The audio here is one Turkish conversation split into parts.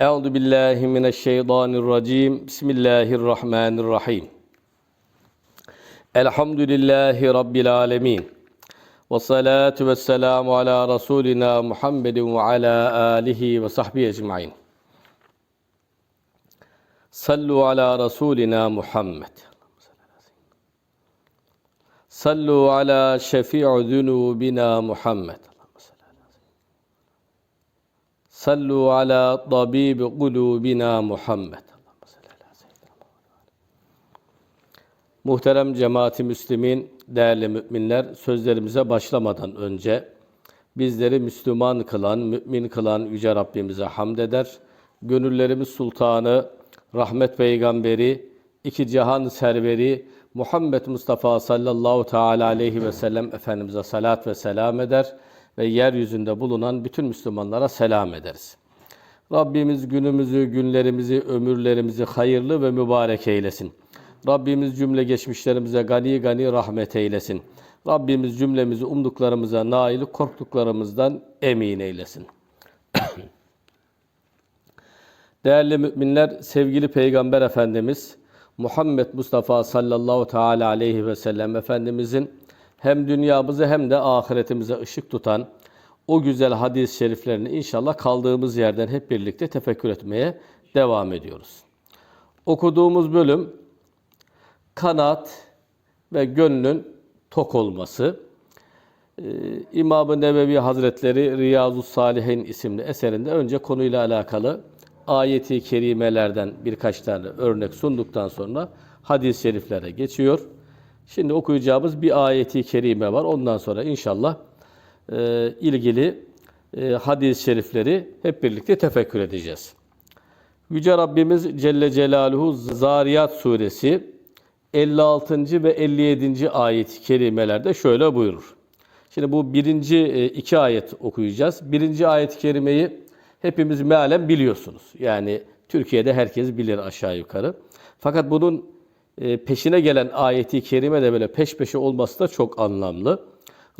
Euzu billahi mineşşeytanirracim. Bismillahirrahmanirrahim. Elhamdülillahi rabbil alamin. Ve salatu vesselamu ala rasulina Muhammedin ve ala alihi ve sahbihi ecmaîn. Sallu ala rasulina Muhammed. Sallu ala şefi'u zunubina Muhammed. Sallu ala tabibi kulubina Muhammed. Muhterem cemaati Müslümin, değerli müminler, sözlerimize başlamadan önce bizleri Müslüman kılan, mümin kılan Yüce Rabbimize hamd eder. Gönüllerimiz sultanı, rahmet peygamberi, iki cihan serveri Muhammed Mustafa sallallahu teala aleyhi ve sellem Efendimiz'e salat ve selam eder ve yeryüzünde bulunan bütün Müslümanlara selam ederiz. Rabbimiz günümüzü, günlerimizi, ömürlerimizi hayırlı ve mübarek eylesin. Rabbimiz cümle geçmişlerimize gani gani rahmet eylesin. Rabbimiz cümlemizi umduklarımıza nail, korktuklarımızdan emin eylesin. Değerli müminler, sevgili Peygamber Efendimiz Muhammed Mustafa sallallahu teala aleyhi ve sellem Efendimizin hem dünyamızı hem de ahiretimize ışık tutan o güzel hadis-i şeriflerini inşallah kaldığımız yerden hep birlikte tefekkür etmeye devam ediyoruz. Okuduğumuz bölüm kanaat ve gönlün tok olması. Ee, İmam-ı Nevevi Hazretleri Riyazu Salihin isimli eserinde önce konuyla alakalı ayeti kerimelerden birkaç tane örnek sunduktan sonra hadis-i şeriflere geçiyor. Şimdi okuyacağımız bir ayeti kerime var. Ondan sonra inşallah e, ilgili e, hadis-i şerifleri hep birlikte tefekkür edeceğiz. Yüce Rabbimiz Celle Celaluhu Zariyat suresi 56. ve 57. ayet-i kerimelerde şöyle buyurur. Şimdi bu birinci e, iki ayet okuyacağız. Birinci ayet-i kerimeyi hepimiz mealen biliyorsunuz. Yani Türkiye'de herkes bilir aşağı yukarı. Fakat bunun peşine gelen ayeti kerime de böyle peş peşe olması da çok anlamlı.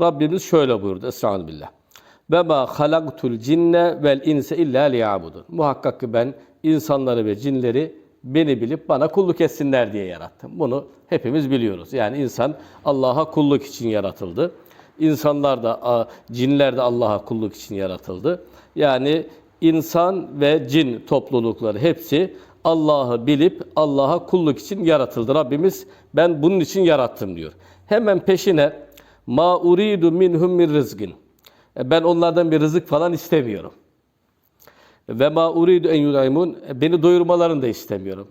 Rabbimiz şöyle buyurdu. Estağfirullah. billah. Ve ma halaktul cinne vel inse illa liyabudun. Muhakkak ki ben insanları ve cinleri beni bilip bana kulluk etsinler diye yarattım. Bunu hepimiz biliyoruz. Yani insan Allah'a kulluk için yaratıldı. İnsanlar da, cinler de Allah'a kulluk için yaratıldı. Yani insan ve cin toplulukları hepsi Allah'ı bilip Allah'a kulluk için yaratıldı. Rabbimiz ben bunun için yarattım diyor. Hemen peşine ma uridu minhum min rızgin. E, Ben onlardan bir rızık falan istemiyorum. Ve ma uridu en yudaymun. E, Beni doyurmalarını da istemiyorum.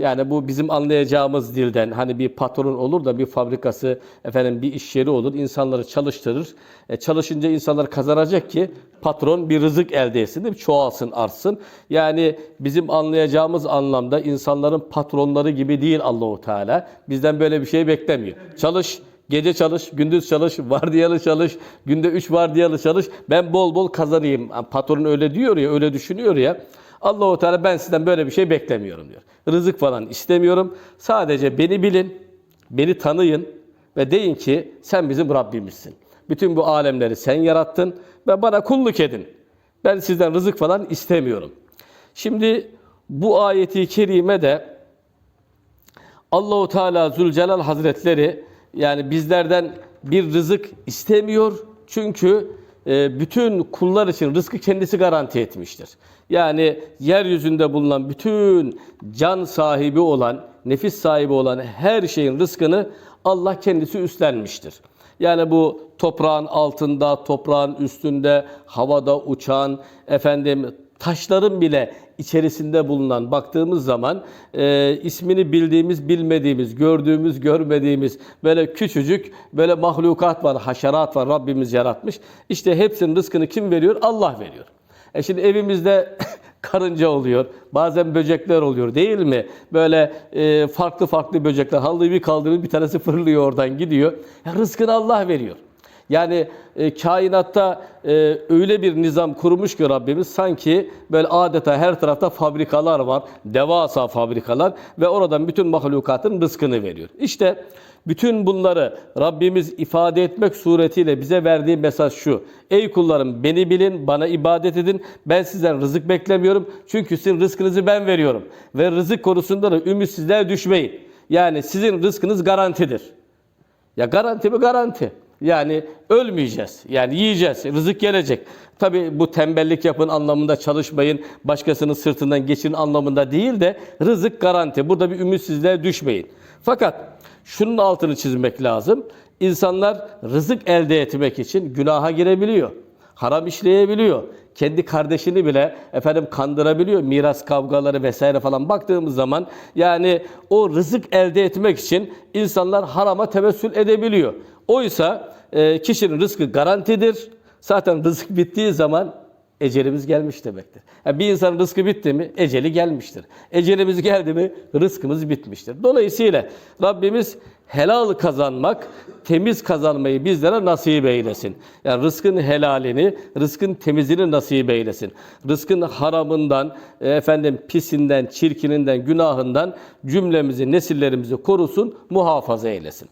Yani bu bizim anlayacağımız dilden hani bir patron olur da bir fabrikası efendim bir iş yeri olur insanları çalıştırır. E, çalışınca insanlar kazanacak ki patron bir rızık elde etsin değil mi? Çoğalsın, artsın. Yani bizim anlayacağımız anlamda insanların patronları gibi değil Allahu Teala. Bizden böyle bir şey beklemiyor. Çalış, Gece çalış, gündüz çalış, vardiyalı çalış, günde üç vardiyalı çalış. Ben bol bol kazanayım. Patron öyle diyor ya, öyle düşünüyor ya. Allahu Teala ben sizden böyle bir şey beklemiyorum diyor. Rızık falan istemiyorum. Sadece beni bilin, beni tanıyın ve deyin ki sen bizim Rabbimizsin. Bütün bu alemleri sen yarattın ve bana kulluk edin. Ben sizden rızık falan istemiyorum. Şimdi bu ayeti kerime de Allahu Teala Zülcelal Hazretleri yani bizlerden bir rızık istemiyor. Çünkü bütün kullar için rızkı kendisi garanti etmiştir. Yani yeryüzünde bulunan bütün can sahibi olan, nefis sahibi olan her şeyin rızkını Allah kendisi üstlenmiştir. Yani bu toprağın altında, toprağın üstünde, havada uçan, efendim taşların bile içerisinde bulunan baktığımız zaman e, ismini bildiğimiz, bilmediğimiz, gördüğümüz, görmediğimiz böyle küçücük böyle mahlukat var, haşerat var Rabbimiz yaratmış. İşte hepsinin rızkını kim veriyor? Allah veriyor. E şimdi evimizde karınca oluyor, bazen böcekler oluyor değil mi? Böyle e, farklı farklı böcekler, halıyı bir kaldırıyor bir tanesi fırlıyor oradan gidiyor. Ya rızkını Allah veriyor. Yani e, kainatta e, öyle bir nizam kurmuş ki Rabbimiz sanki böyle adeta her tarafta fabrikalar var, devasa fabrikalar ve oradan bütün mahlukatın rızkını veriyor. İşte Bütün bunları Rabbimiz ifade etmek suretiyle bize verdiği mesaj şu. Ey kullarım beni bilin, bana ibadet edin. Ben sizden rızık beklemiyorum. Çünkü sizin rızkınızı ben veriyorum. Ve rızık konusunda da ümitsizliğe düşmeyin. Yani sizin rızkınız garantidir. Ya garanti mi garanti. Yani ölmeyeceğiz. Yani yiyeceğiz. Rızık gelecek. Tabi bu tembellik yapın anlamında çalışmayın. Başkasının sırtından geçin anlamında değil de rızık garanti. Burada bir ümitsizliğe düşmeyin. Fakat şunun altını çizmek lazım. İnsanlar rızık elde etmek için günaha girebiliyor. Haram işleyebiliyor. Kendi kardeşini bile efendim kandırabiliyor. Miras kavgaları vesaire falan baktığımız zaman yani o rızık elde etmek için insanlar harama tevessül edebiliyor. Oysa e, kişinin rızkı garantidir. Zaten rızık bittiği zaman ecelimiz gelmiş demektir. Yani bir insanın rızkı bitti mi eceli gelmiştir. Ecelimiz geldi mi rızkımız bitmiştir. Dolayısıyla Rabbimiz helal kazanmak, temiz kazanmayı bizlere nasip eylesin. Yani rızkın helalini, rızkın temizini nasip eylesin. Rızkın haramından, efendim pisinden, çirkininden, günahından cümlemizi, nesillerimizi korusun, muhafaza eylesin.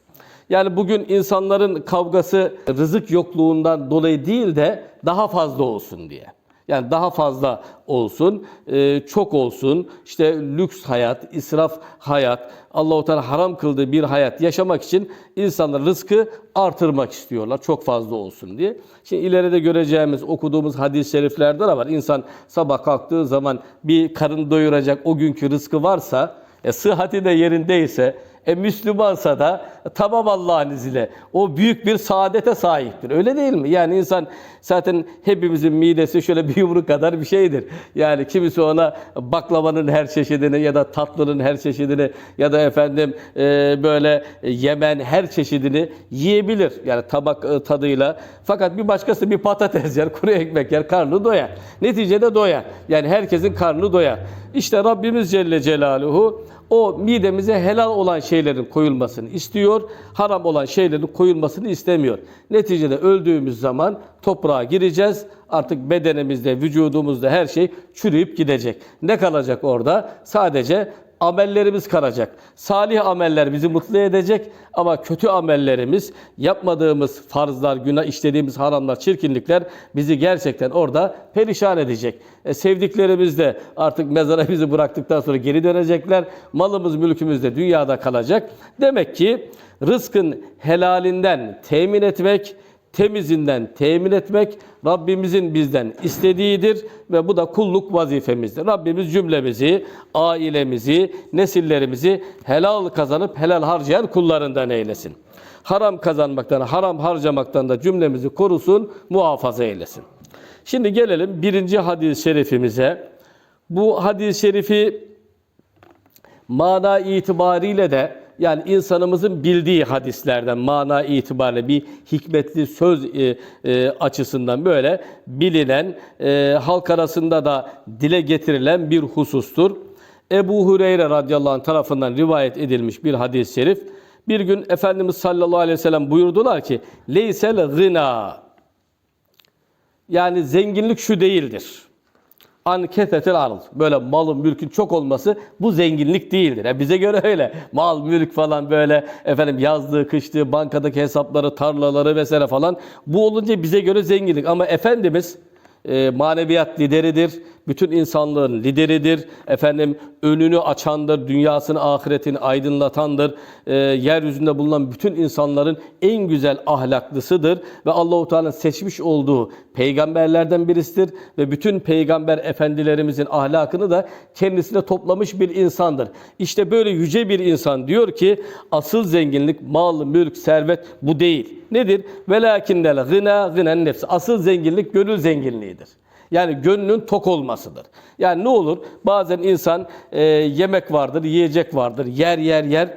Yani bugün insanların kavgası rızık yokluğundan dolayı değil de daha fazla olsun diye. Yani daha fazla olsun, e, çok olsun, işte lüks hayat, israf hayat, Allahu Teala haram kıldığı bir hayat yaşamak için insanlar rızkı artırmak istiyorlar. Çok fazla olsun diye. Şimdi ileride göreceğimiz, okuduğumuz hadis-i şeriflerde de var. İnsan sabah kalktığı zaman bir karın doyuracak o günkü rızkı varsa, e, sıhhati de yerindeyse, e, Müslümansa da tamam Allah'ın izniyle o büyük bir saadete sahiptir. Öyle değil mi? Yani insan zaten hepimizin midesi şöyle bir yumruk kadar bir şeydir. Yani kimisi ona baklavanın her çeşidini ya da tatlının her çeşidini ya da efendim e, böyle yemen her çeşidini yiyebilir. Yani tabak e, tadıyla. Fakat bir başkası bir patates yer, kuru ekmek yer, karnı doyar. Neticede doyar. Yani herkesin karnı doyar. İşte Rabbimiz Celle Celaluhu o midemize helal olan şeylerin koyulmasını istiyor, haram olan şeylerin koyulmasını istemiyor. Neticede öldüğümüz zaman toprağa gireceğiz. Artık bedenimizde, vücudumuzda her şey çürüyüp gidecek. Ne kalacak orada? Sadece amellerimiz kalacak. Salih ameller bizi mutlu edecek ama kötü amellerimiz, yapmadığımız farzlar, günah işlediğimiz haramlar, çirkinlikler bizi gerçekten orada perişan edecek. E, sevdiklerimiz de artık mezara bizi bıraktıktan sonra geri dönecekler. Malımız, mülkümüz de dünyada kalacak. Demek ki rızkın helalinden temin etmek, temizinden temin etmek Rabbimizin bizden istediğidir ve bu da kulluk vazifemizdir. Rabbimiz cümlemizi, ailemizi, nesillerimizi helal kazanıp helal harcayan kullarından eylesin. Haram kazanmaktan, haram harcamaktan da cümlemizi korusun, muhafaza eylesin. Şimdi gelelim birinci hadis-i şerifimize. Bu hadis-i şerifi mana itibariyle de yani insanımızın bildiği hadislerden mana itibariyle bir hikmetli söz e, e, açısından böyle bilinen, e, halk arasında da dile getirilen bir husustur. Ebu Hureyre radıyallahu anh tarafından rivayet edilmiş bir hadis-i şerif. Bir gün Efendimiz sallallahu aleyhi ve sellem buyurdular ki, Leysel gına, yani zenginlik şu değildir an ketetel arz. Böyle malın, mülkün çok olması bu zenginlik değildir. Yani bize göre öyle. Mal, mülk falan böyle efendim yazdığı, kıştığı, bankadaki hesapları, tarlaları vesaire falan. Bu olunca bize göre zenginlik. Ama Efendimiz e, maneviyat lideridir. Bütün insanlığın lideridir. Efendim önünü açandır, dünyasını, ahiretini aydınlatandır. E, yeryüzünde bulunan bütün insanların en güzel ahlaklısıdır ve Allahu Teala seçmiş olduğu peygamberlerden birisidir ve bütün peygamber efendilerimizin ahlakını da kendisine toplamış bir insandır. İşte böyle yüce bir insan diyor ki asıl zenginlik mal, mülk, servet bu değil. Nedir? Velakinnel gına gınen nefsi. Asıl zenginlik gönül zenginliğidir. Yani gönlün tok olmasıdır. Yani ne olur? Bazen insan e, yemek vardır, yiyecek vardır, yer yer yer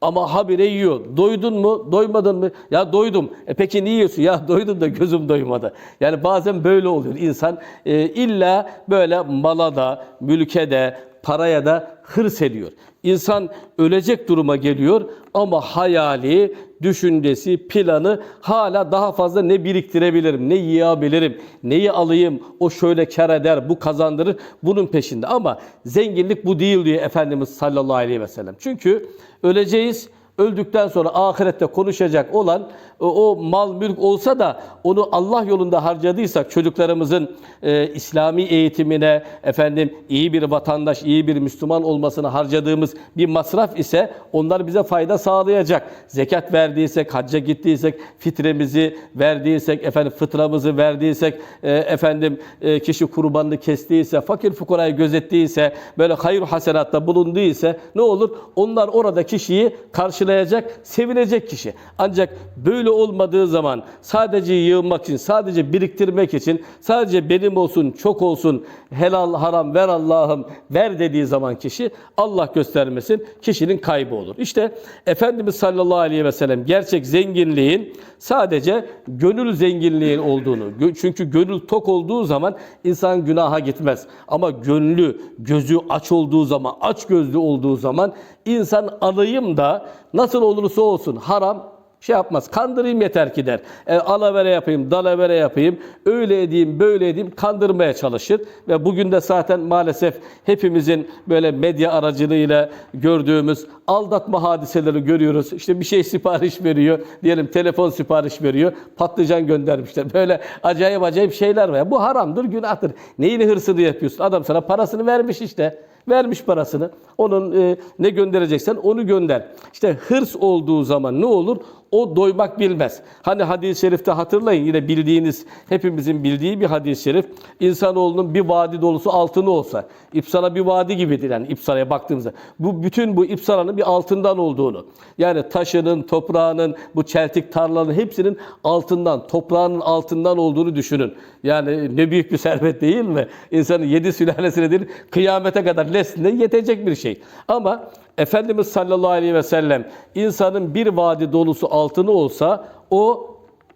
ama habire yiyor. Doydun mu? Doymadın mı? Ya doydum. E peki niye yiyorsun? Ya doydum da gözüm doymadı. Yani bazen böyle oluyor. İnsan e, illa böyle mala da, mülke de, paraya da hırs ediyor. İnsan ölecek duruma geliyor ama hayali, düşüncesi, planı hala daha fazla ne biriktirebilirim, ne yiyebilirim, neyi alayım, o şöyle kar eder, bu kazandırır, bunun peşinde. Ama zenginlik bu değil diyor Efendimiz sallallahu aleyhi ve sellem. Çünkü öleceğiz Öldükten sonra ahirette konuşacak olan o, o mal mülk olsa da onu Allah yolunda harcadıysak çocuklarımızın e, İslami eğitimine efendim iyi bir vatandaş, iyi bir Müslüman olmasına harcadığımız bir masraf ise onlar bize fayda sağlayacak. Zekat verdiysek, hacca gittiysek, fitremizi verdiysek, efendim fıtramızı verdiysek, e, efendim e, kişi kurbanını kestiyse, fakir fukarayı gözettiyse, böyle hayır hasenatta bulunduysa ne olur? Onlar orada kişiyi karşılayacak, sevinecek kişi. Ancak böyle olmadığı zaman sadece yığmak için, sadece biriktirmek için, sadece benim olsun, çok olsun, helal haram ver Allah'ım ver dediği zaman kişi Allah göstermesin kişinin kaybı olur. İşte Efendimiz sallallahu aleyhi ve sellem gerçek zenginliğin sadece gönül zenginliğin olduğunu, çünkü gönül tok olduğu zaman insan günaha gitmez. Ama gönlü, gözü aç olduğu zaman, aç gözlü olduğu zaman insan alayım da nasıl olursa olsun haram şey yapmaz. Kandırayım yeter ki der. E, alavere yapayım, dalavere yapayım, öyle edeyim, böyle edeyim kandırmaya çalışır. Ve bugün de zaten maalesef hepimizin böyle medya aracılığıyla gördüğümüz aldatma hadiseleri görüyoruz. İşte bir şey sipariş veriyor, diyelim telefon sipariş veriyor, patlıcan göndermişler. Böyle acayip acayip şeyler var. Bu haramdır, günahtır. Neyin hırsını yapıyorsun? Adam sana parasını vermiş işte. Vermiş parasını. Onun e, ne göndereceksen onu gönder. İşte hırs olduğu zaman ne olur? O doymak bilmez. Hani hadis-i şerifte hatırlayın yine bildiğiniz, hepimizin bildiği bir hadis-i şerif. İnsanoğlunun bir vadi dolusu altını olsa, İpsala bir vadi gibidir yani İpsala'ya baktığımızda. Bu bütün bu İpsala'nın bir altından olduğunu. Yani taşının, toprağının, bu çeltik tarlanın hepsinin altından, toprağının altından olduğunu düşünün. Yani ne büyük bir servet değil mi? İnsanın yedi sülalesine değil, kıyamete kadar nesline yetecek bir şey. Ama Efendimiz sallallahu aleyhi ve sellem insanın bir vadi dolusu altını olsa o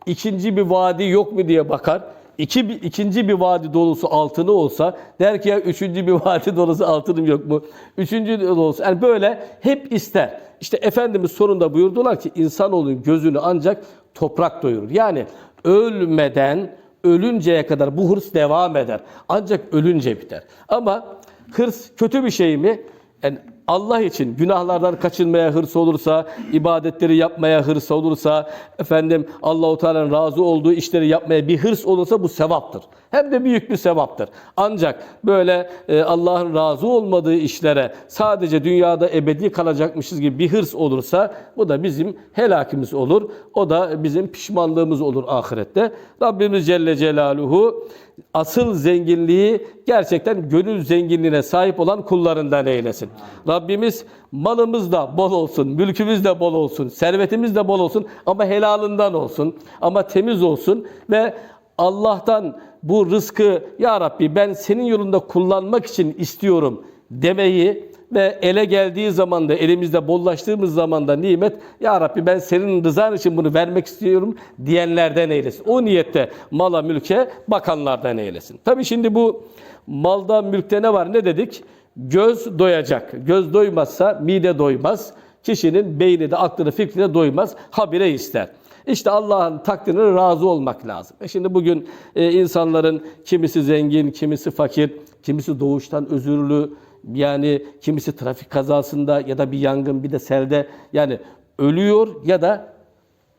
ikinci bir vadi yok mu diye bakar. İki, ikinci bir vadi dolusu altını olsa der ki ya üçüncü bir vadi dolusu altınım yok mu? Üçüncü dolusu yani böyle hep ister. İşte Efendimiz sonunda buyurdular ki insanoğlunun gözünü ancak toprak doyurur. Yani ölmeden ölünceye kadar bu hırs devam eder. Ancak ölünce biter. Ama hırs kötü bir şey mi? Yani Allah için günahlardan kaçınmaya hırs olursa, ibadetleri yapmaya hırs olursa, efendim Allahu Teala'nın razı olduğu işleri yapmaya bir hırs olursa bu sevaptır. Hem de büyük bir sevaptır. Ancak böyle e, Allah'ın razı olmadığı işlere sadece dünyada ebedi kalacakmışız gibi bir hırs olursa bu da bizim helakimiz olur. O da bizim pişmanlığımız olur ahirette. Rabbimiz Celle Celaluhu asıl zenginliği gerçekten gönül zenginliğine sahip olan kullarından eylesin. Rabbimiz malımız da bol olsun, mülkümüz de bol olsun, servetimiz de bol olsun ama helalından olsun, ama temiz olsun ve Allah'tan bu rızkı ya Rabbi ben senin yolunda kullanmak için istiyorum demeyi ve ele geldiği zaman da elimizde bollaştığımız zaman da nimet ya Rabbi ben senin rızan için bunu vermek istiyorum diyenlerden eylesin. O niyette mala mülke bakanlardan eylesin. Tabi şimdi bu malda mülkte ne var ne dedik? Göz doyacak. Göz doymazsa mide doymaz. Kişinin beyni de aklını fikrine doymaz. Habire ister. İşte Allah'ın takdirine razı olmak lazım. E şimdi bugün e, insanların kimisi zengin, kimisi fakir, kimisi doğuştan özürlü, yani kimisi trafik kazasında ya da bir yangın bir de selde yani ölüyor ya da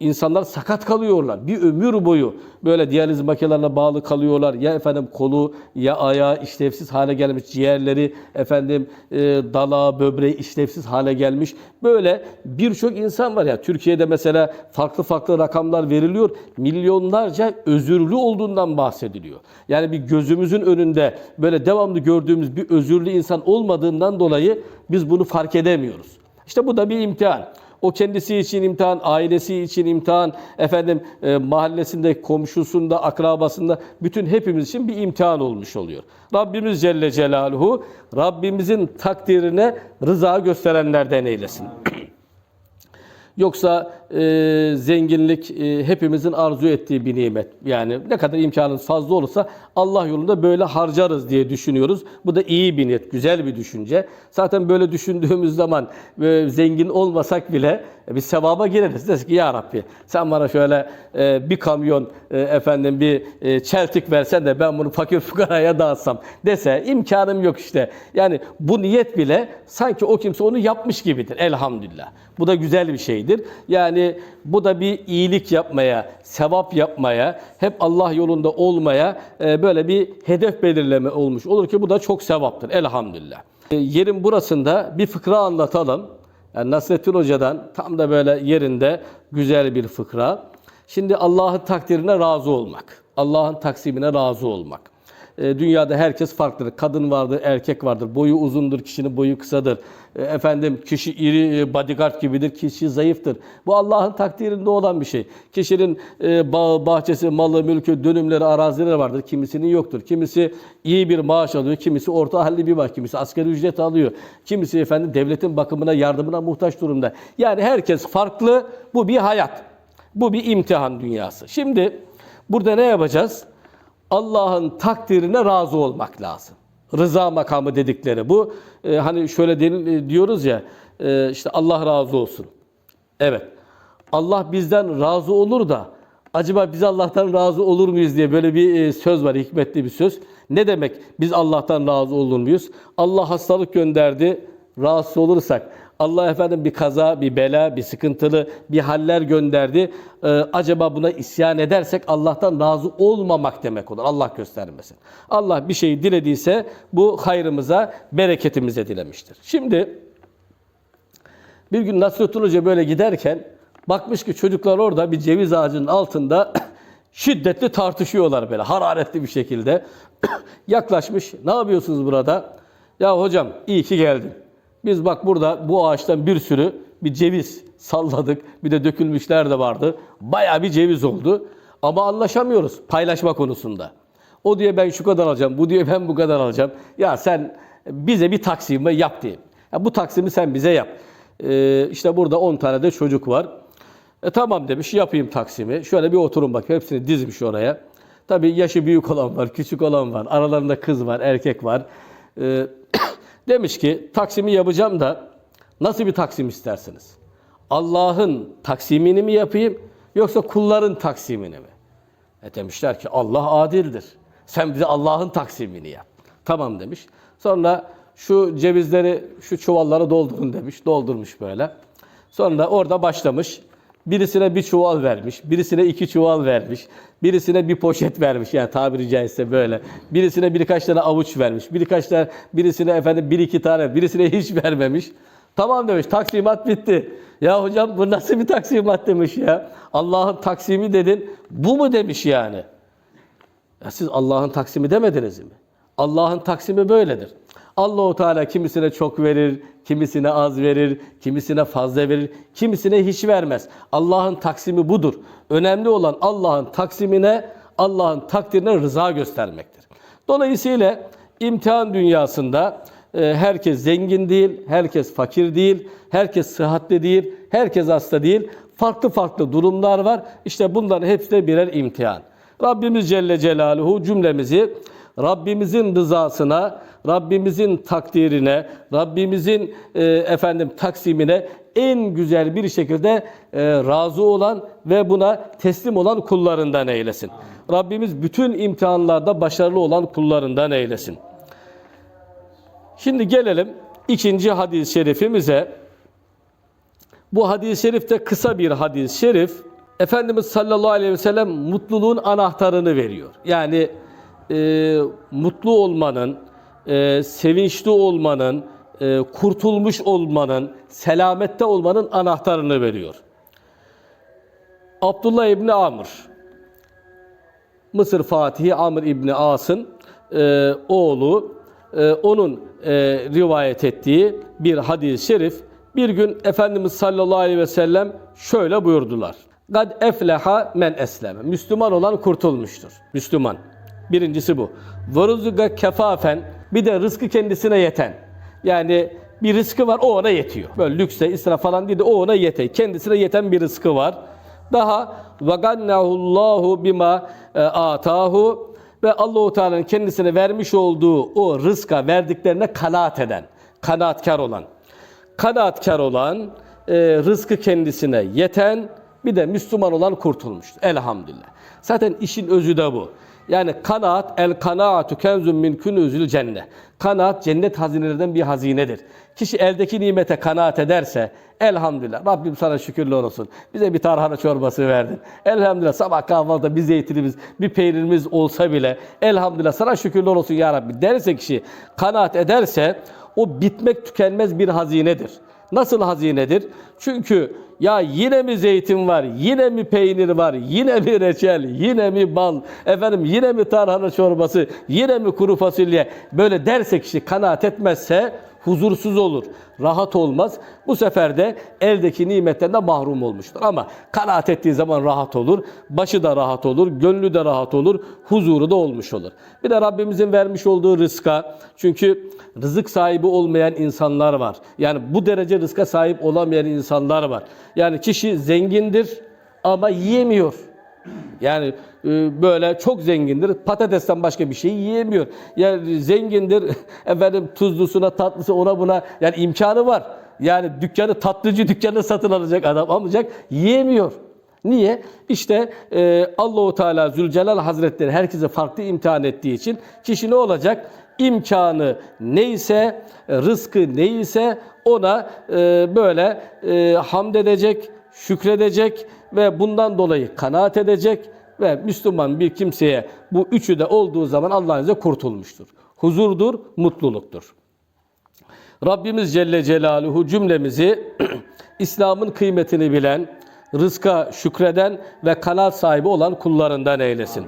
insanlar sakat kalıyorlar. Bir ömür boyu böyle diyaliz makinelerine bağlı kalıyorlar. Ya efendim kolu ya ayağı işlevsiz hale gelmiş, ciğerleri efendim e, dalağı, böbreği işlevsiz hale gelmiş. Böyle birçok insan var ya Türkiye'de mesela farklı farklı rakamlar veriliyor. Milyonlarca özürlü olduğundan bahsediliyor. Yani bir gözümüzün önünde böyle devamlı gördüğümüz bir özürlü insan olmadığından dolayı biz bunu fark edemiyoruz. İşte bu da bir imtihan. O kendisi için imtihan, ailesi için imtihan, efendim e, mahallesinde, komşusunda, akrabasında bütün hepimiz için bir imtihan olmuş oluyor. Rabbimiz Celle Celaluhu Rabbimizin takdirine rıza gösterenlerden eylesin. Yoksa e, zenginlik e, hepimizin arzu ettiği bir nimet. Yani ne kadar imkanımız fazla olursa Allah yolunda böyle harcarız diye düşünüyoruz. Bu da iyi bir niyet, güzel bir düşünce. Zaten böyle düşündüğümüz zaman e, zengin olmasak bile e, bir sevaba gireriz. Deriz ki ya Rabbi sen bana şöyle e, bir kamyon e, efendim bir e, çeltik versen de ben bunu fakir fukaraya dağıtsam dese imkanım yok işte. Yani bu niyet bile sanki o kimse onu yapmış gibidir elhamdülillah. Bu da güzel bir şeydir. Yani bu da bir iyilik yapmaya, sevap yapmaya, hep Allah yolunda olmaya e, böyle bir hedef belirleme olmuş olur ki bu da çok sevaptır elhamdülillah. E, yerin burasında bir fıkra anlatalım. Yani Nasrettin Hoca'dan tam da böyle yerinde güzel bir fıkra. Şimdi Allah'ın takdirine razı olmak. Allah'ın taksimine razı olmak. E, dünyada herkes farklıdır. Kadın vardır, erkek vardır. Boyu uzundur, kişinin boyu kısadır. E, efendim kişi iri e, bodyguard gibidir, kişi zayıftır. Bu Allah'ın takdirinde olan bir şey. Kişinin bağı, bahçesi, malı, mülkü, dönümleri, arazileri vardır. Kimisinin yoktur. Kimisi iyi bir maaş alıyor, kimisi orta halli bir maaş, kimisi asgari ücret alıyor. Kimisi efendim devletin bakımına, yardımına muhtaç durumda. Yani herkes farklı. Bu bir hayat. Bu bir imtihan dünyası. Şimdi burada ne yapacağız? Allah'ın takdirine razı olmak lazım. Rıza makamı dedikleri bu. Ee, hani şöyle denil, diyoruz ya, e, işte Allah razı olsun. Evet. Allah bizden razı olur da acaba biz Allah'tan razı olur muyuz diye böyle bir e, söz var, hikmetli bir söz. Ne demek biz Allah'tan razı olur muyuz? Allah hastalık gönderdi, rahatsız olursak, Allah efendim bir kaza, bir bela, bir sıkıntılı bir haller gönderdi. Ee, acaba buna isyan edersek Allah'tan razı olmamak demek olur. Allah göstermesin. Allah bir şeyi dilediyse bu hayrımıza, bereketimize dilemiştir. Şimdi bir gün Nasrettin Hoca böyle giderken bakmış ki çocuklar orada bir ceviz ağacının altında şiddetli tartışıyorlar böyle hararetli bir şekilde. Yaklaşmış. Ne yapıyorsunuz burada? Ya hocam iyi ki geldin. Biz bak burada bu ağaçtan bir sürü bir ceviz salladık. Bir de dökülmüşler de vardı. Bayağı bir ceviz oldu. Ama anlaşamıyoruz paylaşma konusunda. O diye ben şu kadar alacağım, bu diye ben bu kadar alacağım. Ya sen bize bir taksimi yap diyeyim. Ya bu taksimi sen bize yap. Ee, işte burada 10 tane de çocuk var. E tamam demiş yapayım taksimi. Şöyle bir oturun bak hepsini dizmiş oraya. Tabii yaşı büyük olan var, küçük olan var. Aralarında kız var, erkek var. Ee, demiş ki taksimi yapacağım da nasıl bir taksim istersiniz? Allah'ın taksimini mi yapayım yoksa kulların taksimini mi? E demişler ki Allah adildir. Sen bize Allah'ın taksimini yap. Tamam demiş. Sonra şu cevizleri şu çuvallara doldurun demiş. Doldurmuş böyle. Sonra orada başlamış. Birisine bir çuval vermiş, birisine iki çuval vermiş, birisine bir poşet vermiş yani tabiri caizse böyle. Birisine birkaç tane avuç vermiş, birkaç tane birisine efendim bir iki tane, birisine hiç vermemiş. Tamam demiş, taksimat bitti. Ya hocam bu nasıl bir taksimat demiş ya. Allah'ın taksimi dedin, bu mu demiş yani. Ya siz Allah'ın taksimi demediniz mi? Allah'ın taksimi böyledir. Allahu Teala kimisine çok verir, kimisine az verir, kimisine fazla verir, kimisine hiç vermez. Allah'ın taksimi budur. Önemli olan Allah'ın taksimine, Allah'ın takdirine rıza göstermektir. Dolayısıyla imtihan dünyasında e, herkes zengin değil, herkes fakir değil, herkes sıhhatli değil, herkes hasta değil. Farklı farklı durumlar var. İşte bunların hepsi de birer imtihan. Rabbimiz Celle Celaluhu cümlemizi Rabbimizin rızasına, Rabbimizin takdirine, Rabbimizin e, efendim taksimine en güzel bir şekilde e, razı olan ve buna teslim olan kullarından eylesin. Rabbimiz bütün imtihanlarda başarılı olan kullarından eylesin. Şimdi gelelim ikinci hadis-i şerifimize. Bu hadis-i şerif de kısa bir hadis-i şerif. Efendimiz sallallahu aleyhi ve sellem mutluluğun anahtarını veriyor. Yani e, mutlu olmanın, e, sevinçli olmanın, e, kurtulmuş olmanın, selamette olmanın anahtarını veriyor. Abdullah İbni Amr, Mısır Fatihi Amr İbni As'ın e, oğlu, e, onun e, rivayet ettiği bir hadis-i şerif, bir gün Efendimiz sallallahu aleyhi ve sellem şöyle buyurdular. Gad efleha men esleme. Müslüman olan kurtulmuştur. Müslüman. Birincisi bu. Varuzuga kefafen bir de rızkı kendisine yeten. Yani bir rızkı var o ona yetiyor. Böyle lükse, israf falan değil de o ona yetiyor. Kendisine yeten bir rızkı var. Daha vagannahullahu bima e, atahu ve Allahu Teala'nın kendisine vermiş olduğu o rızka verdiklerine kanaat eden, kanaatkar olan. Kanaatkar olan, e, rızkı kendisine yeten, bir de Müslüman olan kurtulmuştur. Elhamdülillah. Zaten işin özü de bu. Yani kanaat, el kanaatu kenzun min kunuzil cennet. Kanaat cennet hazinelerinden bir hazinedir. Kişi eldeki nimete kanaat ederse elhamdülillah Rabbim sana şükürler olsun. Bize bir tarhana çorbası verdin. Elhamdülillah sabah kahvaltıda bir zeytinimiz, bir peynirimiz olsa bile elhamdülillah sana şükürler olsun ya Rabbi derse kişi kanaat ederse o bitmek tükenmez bir hazinedir. Nasıl hazinedir? Çünkü ya yine mi zeytin var, yine mi peynir var, yine mi reçel, yine mi bal, efendim yine mi tarhana çorbası, yine mi kuru fasulye böyle derse kişi kanaat etmezse huzursuz olur, rahat olmaz. Bu sefer de eldeki nimetten de mahrum olmuştur. Ama kanaat ettiği zaman rahat olur, başı da rahat olur, gönlü de rahat olur, huzuru da olmuş olur. Bir de Rabbimizin vermiş olduğu rızka, çünkü rızık sahibi olmayan insanlar var. Yani bu derece rızka sahip olamayan insanlar var. Yani kişi zengindir ama yiyemiyor. Yani e, böyle çok zengindir. Patatesten başka bir şey yiyemiyor. Yani zengindir. Efendim tuzlusuna, tatlısı ona buna yani imkanı var. Yani dükkanı tatlıcı dükkanı satın alacak adam alacak yiyemiyor. Niye? İşte e, Allahu Teala Zülcelal Hazretleri herkese farklı imtihan ettiği için kişi ne olacak? İmkanı neyse, rızkı neyse ona e, böyle e, hamd edecek, şükredecek ve bundan dolayı kanaat edecek ve Müslüman bir kimseye bu üçü de olduğu zaman Allah'ın izniyle kurtulmuştur. Huzurdur, mutluluktur. Rabbimiz Celle Celaluhu cümlemizi İslam'ın kıymetini bilen, rızka şükreden ve kanaat sahibi olan kullarından eylesin.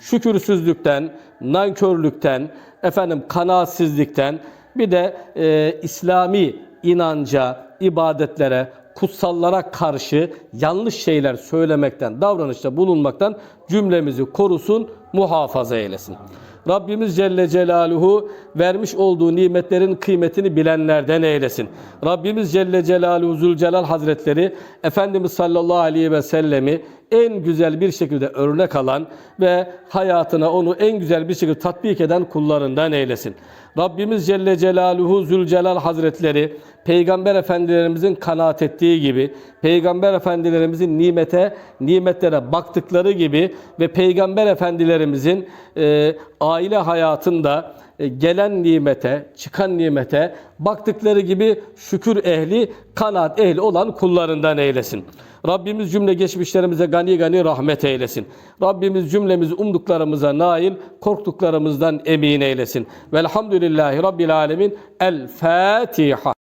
Şükürsüzlükten, nankörlükten, efendim kanaatsizlikten bir de e, İslami inanca, ibadetlere, kutsallara karşı yanlış şeyler söylemekten, davranışta bulunmaktan cümlemizi korusun, muhafaza eylesin. Rabbimiz Celle Celaluhu vermiş olduğu nimetlerin kıymetini bilenlerden eylesin. Rabbimiz Celle Celaluhu Zülcelal Hazretleri Efendimiz sallallahu aleyhi ve sellemi en güzel bir şekilde örnek alan ve hayatına onu en güzel bir şekilde tatbik eden kullarından eylesin. Rabbimiz Celle Celaluhu Zülcelal Hazretleri Peygamber Efendilerimizin kanaat ettiği gibi, Peygamber Efendilerimizin nimete, nimetlere baktıkları gibi ve Peygamber Efendilerimizin e, aile hayatında gelen nimete, çıkan nimete baktıkları gibi şükür ehli, kanaat ehli olan kullarından eylesin. Rabbimiz cümle geçmişlerimize gani gani rahmet eylesin. Rabbimiz cümlemizi umduklarımıza nail, korktuklarımızdan emin eylesin. Velhamdülillahi Rabbil Alemin. El Fatiha.